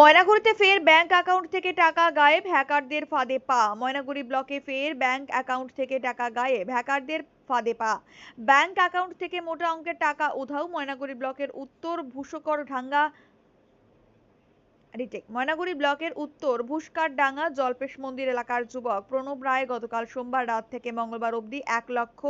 ময়নাগুড়িতে ফের bank account থেকে টাকা গায়েব, হ্যাকারদের ফাঁদে পা। ময়নাগুড়ি ব্লকে ফের ব্যাংক অ্যাকাউন্ট থেকে টাকা গায়েব, হ্যাকারদের ফাঁদে পা। ব্যাংক অ্যাকাউন্ট থেকে মোটা অঙ্কের টাকা উধাও ময়নাগুড়ি ব্লকের উত্তর ভূষকর ঢাঙ্গা রিটেক। ময়নাগুড়ি ব্লকের উত্তর ভুসকারডাঙ্গা জলপেশ মন্দির এলাকার যুবক প্রণব রায় গতকাল সোমবার রাত থেকে মঙ্গলবার অবধি এক লক্ষ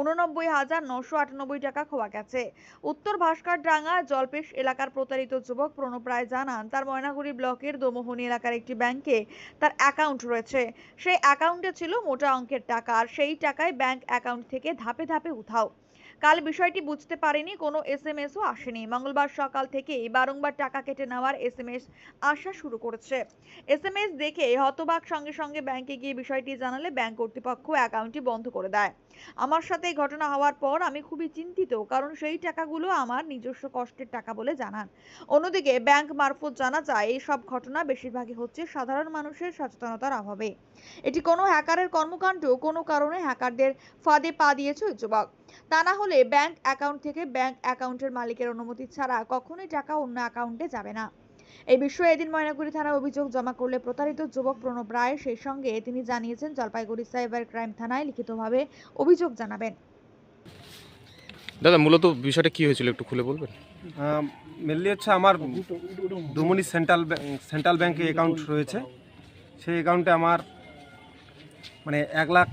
উননব্বই হাজার নশো আটানব্বই টাকা খোয়া গেছে। উত্তর ভাস্করডাঙ্গা জলপেশ এলাকার প্রতারিত যুবক প্রণব রায় জানান, তার ময়নাগুড়ি ব্লকের দোমোহনী এলাকার একটি ব্যাংকে তার অ্যাকাউন্ট রয়েছে। সেই অ্যাকাউন্টে ছিল মোটা অঙ্কের টাকা, আর সেই টাকায় ব্যাংক অ্যাকাউন্ট থেকে ধাপে ধাপে উঠাও কাল বিষয়টি বুঝতে পারেনি, কোনো এসএমএসও আসেনি। মঙ্গলবার সকাল থেকেই বারংবার টাকা কেটে নেওয়ার এসএমএস আসা শুরু করেছে। এসএমএস দেখে হতবাক সঙ্গে সঙ্গে ব্যাংকে গিয়ে বিষয়টি জানালে ব্যাংক কর্তৃপক্ষ অ্যাকাউন্টটি বন্ধ করে দেয়। আমার সাথে এই ঘটনা হওয়ার পর আমি খুবই চিন্তিত, কারণ সেই টাকাগুলো আমার নিজস্ব কষ্টের টাকা বলে জানান। অন্যদিকে ব্যাংক মারফত জানা যায়, এই সব ঘটনা বেশিরভাগই হচ্ছে সাধারণ মানুষের সচেতনতার অভাবে। এটি কোনো হ্যাকারের কর্মকাণ্ড, কোনো কারণে হ্যাকারদের ফাঁদে পা দিয়েছে যুবক। তা না হলে ব্যাংক অ্যাকাউন্ট থেকে ব্যাংক অ্যাকাউন্টের মালিকের অনুমতি ছাড়া কখনোই টাকা অন্য অ্যাকাউন্টে যাবে না। এই বিষয়ে এদিন ময়নাগুড়ি থানায় অভিযোগ জমা করলে প্রতারিত যুবক প্রণব রায় সেই সঙ্গে তিনি জানিয়েছেন জলপাইগুড়ি সাইবার ক্রাইম থানায় লিখিতভাবে অভিযোগ জানাবেন। দাদা মূলত বিষয়টা কি হয়েছিল একটু খুলে বলবেন? মেনলি হচ্ছে আমার দুমনি সেন্ট্রাল সেন্ট্রাল ব্যাংকে অ্যাকাউন্ট রয়েছে। সেই অ্যাকাউন্টে আমার মানে এক লাখ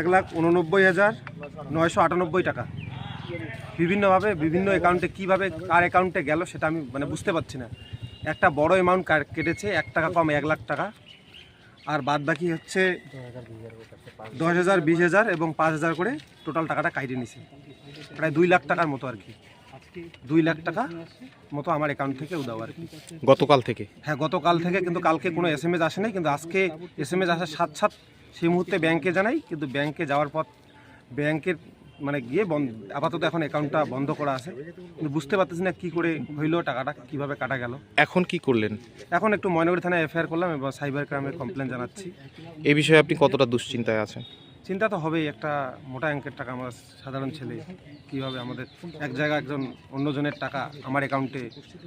এক লাখ উননব্বই হাজার নয়শো আটানব্বই টাকা। বিভিন্নভাবে বিভিন্ন অ্যাকাউন্টে কীভাবে কার অ্যাকাউন্টে গেল সেটা আমি মানে বুঝতে পারছি না। একটা বড় অ্যামাউন্ট কেটেছে এক টাকা কম এক লাখ টাকা। আর বাদ বাকি হচ্ছে দশ হাজার বিশ হাজার এবং পাঁচ হাজার করে টোটাল টাকাটা কাইটে নিছে। প্রায় দুই লাখ টাকার মতো আর কি। দুই লাখ টাকা মতো আমার অ্যাকাউন্ট থেকে উদাও আর কি। গতকাল থেকে? হ্যাঁ গতকাল থেকে কিন্তু কালকে কোনো এস এম এস আসে নাই কিন্তু আজকে এস এম এস আসার সাথ সাথ সেই মুহূর্তে ব্যাংকে জানাই কিন্তু ব্যাংকে যাওয়ার পর ব্যাংকের মানে গিয়ে বন্ধ আপাতত এখন অ্যাকাউন্টটা বন্ধ করা আছে। কিন্তু বুঝতে পারতেছি না কী করে হইল টাকাটা কীভাবে কাটা গেল। এখন কি করলেন? এখন একটু ময়নগরী থানায় এফআইআর করলাম এবং সাইবার ক্রাইমের কমপ্লেন জানাচ্ছি। এই বিষয়ে আপনি কতটা দুশ্চিন্তায় আছেন? চিন্তা তো হবেই একটা মোটা অঙ্কের টাকা আমার সাধারণ ছেলে কীভাবে আমাদের এক জায়গায় একজন অন্যজনের টাকা আমার অ্যাকাউন্টে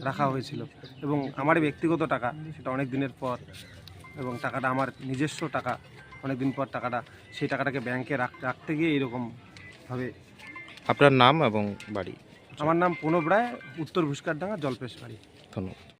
রাখা হয়েছিল। এবং আমার ব্যক্তিগত টাকা সেটা অনেক দিনের পর এবং টাকাটা আমার নিজস্ব টাকা অনেক দিন পর টাকাটা সেই টাকাটাকে ব্যাংকে রাখতে রাখতে গিয়ে এরকমভাবে আপনার নাম এবং বাড়ি? আমার নাম প্রণব রায় উত্তর ভুস্কারডাঙ্গা জলপেশ বাড়ি ধন্যবাদ।